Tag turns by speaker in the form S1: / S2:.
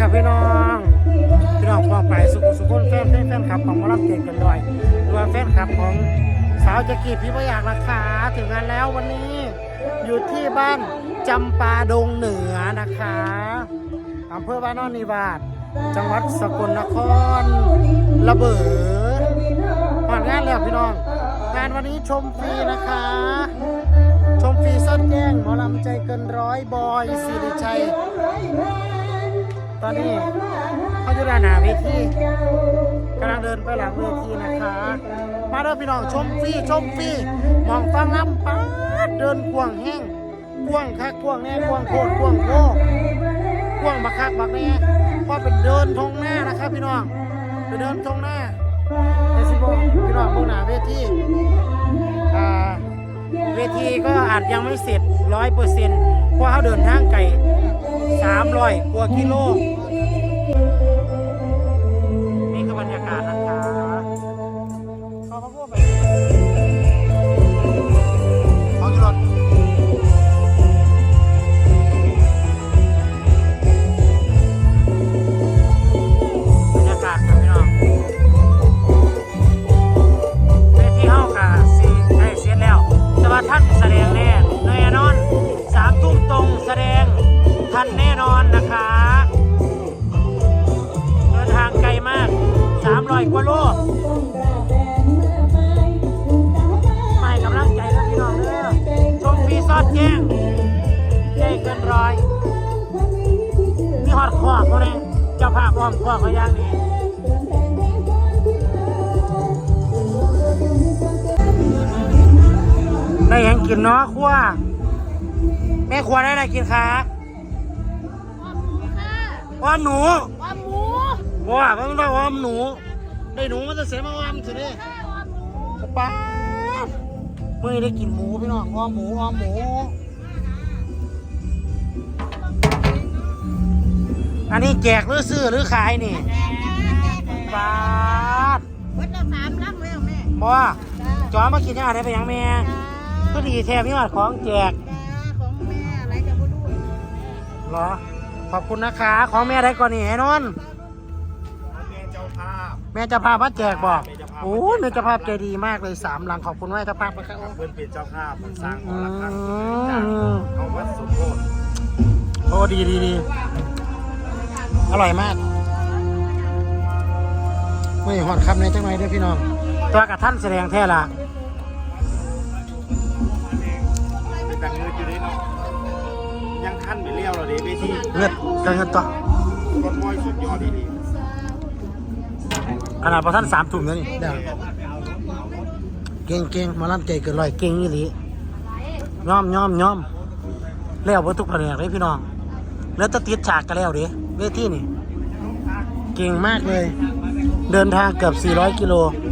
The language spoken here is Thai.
S1: ครับพี่น้อง พี่น้องฟังไปสุขสุขคนแฟนแฟนแฟนคลับของมอลำเก่งกันด้วยรวมแฟนคลับของสาวจักรีพี่พระยากราคาถึงงานแล้ววันนี้อยู่ที่บ้านจำปาดงเหนือนะคะอำเภอบ้านนอนนิวาสจังหวัดสกลนคร ระเบิดผ่านงานแล้วพี่น้อง งานวันนี้ชมฟรีนะคะ ชมฟรีซ่อนแกล้งหมอลำใจเกินร้อยบอยสิริชัย ตอนนี้เขาอยู่ด้านหน้าเวทีกำลังเดินไปหลังเวทีนะคะ มาเด้อพี่น้องชมฟรีชมฟรีมองฟังลำป๊าดเดินกวางแห้งกวางคักกวางแน่กวางโคตรกวางโคกวางบักคักบักแน่พอเป็นเดินทงหน้านะครับพี่น้องไปเดินทงหน้าเดซิโบพี่น้องเบื้องหน้าเวทีอ่าเวทีก็อาจยังไม่เสร็จร้อยเปอร์เซ็นต์เพราะเขาเดินทางไกลสามร้อยกว่ากิโล ทันแน่นอนนะคะ เดินทางไกลมาก 300 กว่าโลไม่กำลังใจแล้วพี่น้องเด้อชมฟีซอดแจ้งใจเกินร้อยมีฮอดคอกเขาเนี่ยเจ้าภาพอ้อมคอกเขาอย่างนี้ได้ยังกินเนาะครัวแม่ครัวได้อะไรกินคะ อ้อมหนู
S2: ว่าหมู
S1: ว่ามันต้องอ้อมหนู ได้หนูมันจะเสียมาอ้อมสิเนี่ยป้าดเมื่อได้กินหมูพี่น้องอ้อมหมูอ้อมหมู อันนี้แจกหรือซื้อหรือขายนี่ป้าด
S2: เบิดละสามลังแล้วแม่
S1: บ่จอมากินยังไงไปยังแม่
S2: จ้า
S1: ก็ดีแท้พี่วัดของแจก
S2: จ้าของแม่อะไรกับพ่อลูก
S1: เหรอ ขอบคุณนะคะ ของแม่ได้ก่อนนี่ไอ้นนท์
S3: แม่เจ้าภาพ
S1: แม่เจะพาพมาแจกบอก
S3: แม่เจ้าภาพ
S1: โอ้ยแม่เจะภาพใจดีมากเลยสามหลังขอบคุณแม่เจ้าภาพนะครับ
S3: เพื่อนเป็นเจ้าภาพมันสร้างข
S1: อื
S3: องราคา
S1: ม
S3: จากเขาวัดสมโภช
S1: โอ้ดีดีดีอร่อยมากไม่หอดคำในจังไรเด้อพี่น้อง ตัวกับท่านแสดงแท้ละ
S3: ยังขั้นไม่เลี้ยวเราดิเวที
S1: เลือดกันกันต่อ
S3: ก้อนมอยสุดยอดดี
S1: ขนาดพอท่านสามถุงแล้วนี่เดี๋ยวเก่งเก่งหมาล่ำใจเกินร้อยเก่งยี่หลีย่อมย่อมย่อมแล้วเบนทุกแผนกเลยพี่น้อง แล้วจะติดฉากกันแล้วเด้เวทีนี่ เก่งมากเลย เดินทางเกือบ 400 กิโล
S3: ๆ